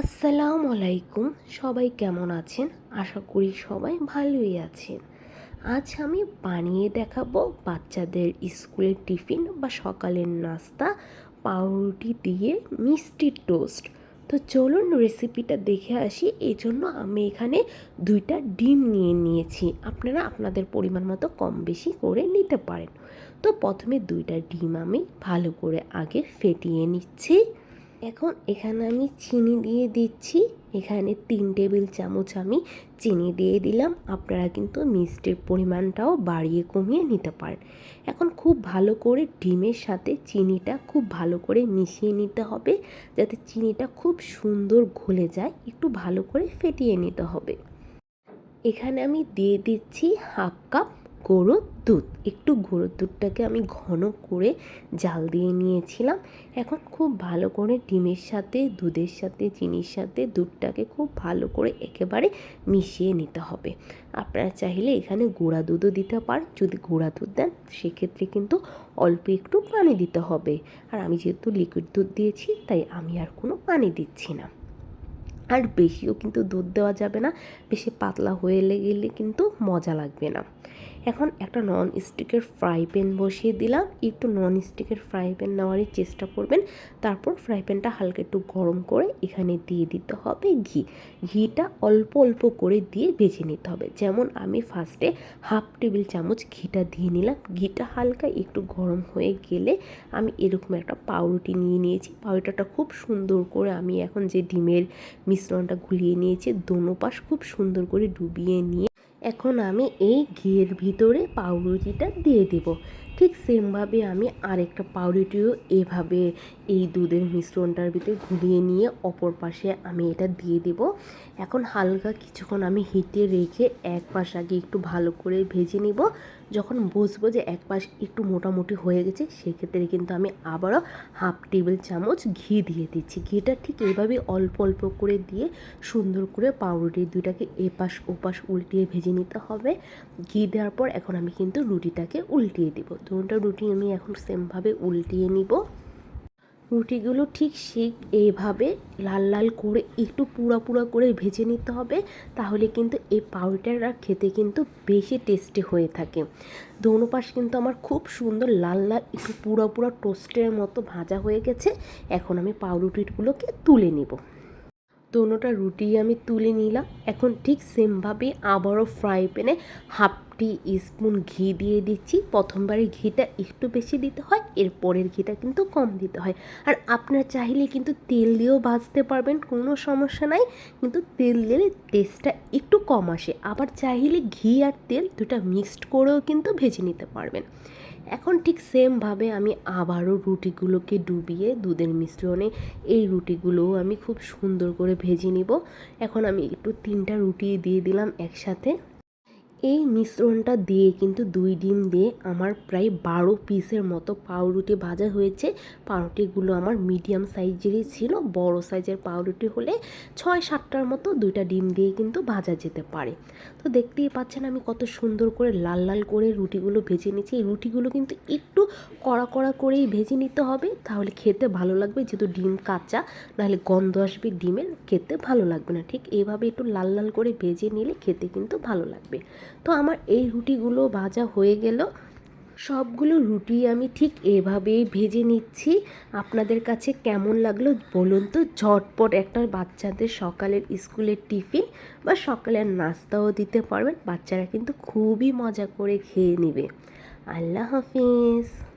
আসসালামু আলাইকুম। সবাই কেমন আছেন? আশা করি সবাই ভালোই আছেন। আজ আমি বানিয়ে দেখাবো বাচ্চাদের স্কুলের টিফিন বা সকালের নাস্তা, পাউরুটি দিয়ে মিষ্টি টোস্ট। তো চলুন রেসিপিটা দেখে আসি। এই জন্য আমি এখানে দুইটা ডিম নিয়ে নিয়েছি। আপনারা আপনাদের পরিমাণ মতো কম বেশি করে নিতে পারেন। তো প্রথমে দুইটা ডিম আমি ভালো করে আগে ফেটিয়ে নিচ্ছি। এখন এখানে আমি চিনি দিয়ে দিচ্ছি। এখানে তিন টেবিল চামচ আমি চিনি দিয়ে দিলাম। আপনারা কিন্তু মিষ্টির পরিমাণটাও বাড়িয়ে কমিয়ে নিতে পারেন। এখন খুব ভালো করে ডিমের সাথে চিনিটা খুব ভালো করে মিশিয়ে নিতে হবে, যাতে চিনিটা খুব সুন্দর ঘুলে যায়। একটু ভালো করে ফেটিয়ে নিতে হবে। এখানে আমি দিয়ে দিচ্ছি হাফ কাপ গরুর দুধ। একটু গরুর দুধটাকে আমি ঘন করে জাল দিয়ে নিয়েছিলাম। এখন খুব ভালো করে ডিমের সাথে, দুধের সাথে, চিনির সাথে দুধটাকে খুব ভালো করে একেবারে মিশিয়ে নিতে হবে। আপনারা চাইলে এখানে গুঁড়া দুধও দিতে পারেন। যদি গুঁড়া দুধ দেন, সেক্ষেত্রে কিন্তু অল্প একটু পানি দিতে হবে। আর আমি যেহেতু লিকুইড দুধ দিয়েছি, তাই আমি আর কোনো পানি দিচ্ছি না। আর বেশিও কিন্তু দুধ দেওয়া যাবে না। বেশি পাতলা হয়ে গেলে কিন্তু মজা লাগবে না। এখন একটা নন স্টিকের ফ্রাই প্যান বসিয়ে দিলাম। একটু নন স্টিকের ফ্রাই প্যান নেওয়ারই চেষ্টা করবেন। তারপর ফ্রাই প্যানটা হালকা একটু গরম করে এখানে দিয়ে দিতে হবে ঘি। ঘিটা অল্প অল্প করে দিয়ে ভেজে নিতে হবে। যেমন আমি ফার্স্টে হাফ টেবিল চামচ ঘিটা দিয়ে নিলাম। ঘিটা হালকা একটু গরম হয়ে গেলে আমি এরকম একটা পাউরুটি নিয়ে নিয়েছি। পাউরুটাটা খুব সুন্দর করে আমি এখন যে ডিমের মিশ্রণটা গুলিয়ে নিয়েছি, দোনো পাশ খুব সুন্দর করে ডুবিয়ে নিয়ে এখন আমি এই ঘিয়ের ভিতরে পাউরুটিটা দিয়ে দেব। ঠিক সেমভাবে আমি আরেকটা পাউরুটিও এভাবে এই দুধের মিশ্রণটার ভিতরে ঘুরিয়ে নিয়ে অপর পাশে আমি এটা দিয়ে দেব। এখন হালকা কিছুক্ষণ আমি হিটে রেখে এক পাশ আগে একটু ভালো করে ভেজে নিব। যখন বুঝব যে এক পাশ একটু মোটামুটি হয়ে গেছে, সেক্ষেত্রে কিন্তু আমি আবারও হাফ টেবিল চামচ ঘি দিয়ে দিচ্ছি। ঘিটা ঠিক এইভাবে অল্প অল্প করে দিয়ে সুন্দর করে পাউরুটি দুইটাকে এপাশ ওপাশ উল্টিয়ে ভেজে নিতে হবে। ঘি দেওয়ার পর এখন আমি কিন্তু রুটিটাকে উল্টিয়ে দিব। দুটা রুটি আমি এখন সেমভাবে উল্টিয়ে নিব। রুটিগুলো ঠিক সেই এইভাবে লাল লাল করে একটু পুরা পুরা করে ভেজে নিতে হবে, তাহলে কিন্তু এই পাউরুটিটা খেতে কিন্তু বেশি টেস্টি হয়ে থাকে। দোনো পাশ কিন্তু আমার খুব সুন্দর লাল লাল একটু পুরা পুরা টোস্টের মতো ভাজা হয়ে গেছে। এখন আমি পাউরুটিগুলোকে তুলে নিব। দোনোটা রুটি আমি তুলে নিলাম। এখন ঠিক সেমভাবে আবারও ফ্রাই প্যানে হাফ টি স্পুন ঘি দিয়ে দিচ্ছি। প্রথমবারে ঘিটা একটু বেশি দিতে হয় এরপরের ঘিটা কিন্তু কম দিতে হয়। আর আপনার চাইলে কিন্তু তেল দিয়েও ভাজতে পারবেন, কোনো সমস্যা নাই। কিন্তু তেল দিলে টেস্টটা একটু কম আসে। আবার চাইলে ঘি আর তেল দুটা মিক্সড করেও কিন্তু ভেজে নিতে পারবেন। এখন ঠিক সেমভাবে আমি আবারও রুটিগুলোকে ডুবিয়ে দুধের মিশ্রণে এই রুটিগুলোও আমি খুব সুন্দর করে ভেজে নিব। এখন আমি একটু তিনটা রুটি দিয়ে দিলাম একসাথে। এই মিশ্রণটা দিয়ে কিন্তু দুই ডিম দিয়ে আমার প্রায় বারো পিসের মতো পাউরুটি ভাজা হয়েছে। পাউরুটিগুলো আমার মিডিয়াম সাইজেরই ছিল, বড় সাইজের পাউরুটি হলে ছয় সাতটার মতো দুইটা ডিম দিয়ে কিন্তু ভাজা যেতে পারে। তো দেখতেই পাচ্ছেন আমি কত সুন্দর করে লাল লাল করে রুটিগুলো ভেজে নিচ্ছি এই রুটিগুলো কিন্তু একটু কড়া কড়া করেই ভেজে নিতে হবে, তাহলে খেতে ভালো লাগবে। যেহেতু ডিম কাঁচা, নাহলে গন্ধ আসবে ডিমের, খেতে ভালো লাগবে না। ঠিক এইভাবে একটু লাল লাল করে ভেজে নিলে খেতে কিন্তু ভালো লাগবে। তো আমার এই রুটিগুলো ভাজা হয়ে গেল। সবগুলো রুটি আমি ঠিক এভাবেই ভেজে নিচ্ছি। আপনাদের কাছে কেমন লাগল বলুন তো? ঝটপট একটা বাচ্চাদের সকালের স্কুলের টিফিন বা সকালের নাস্তাও দিতে পারবেন। বাচ্চারা কিন্তু খুবই মজা করে খেয়ে নেবে। আল্লাহ হাফিজ।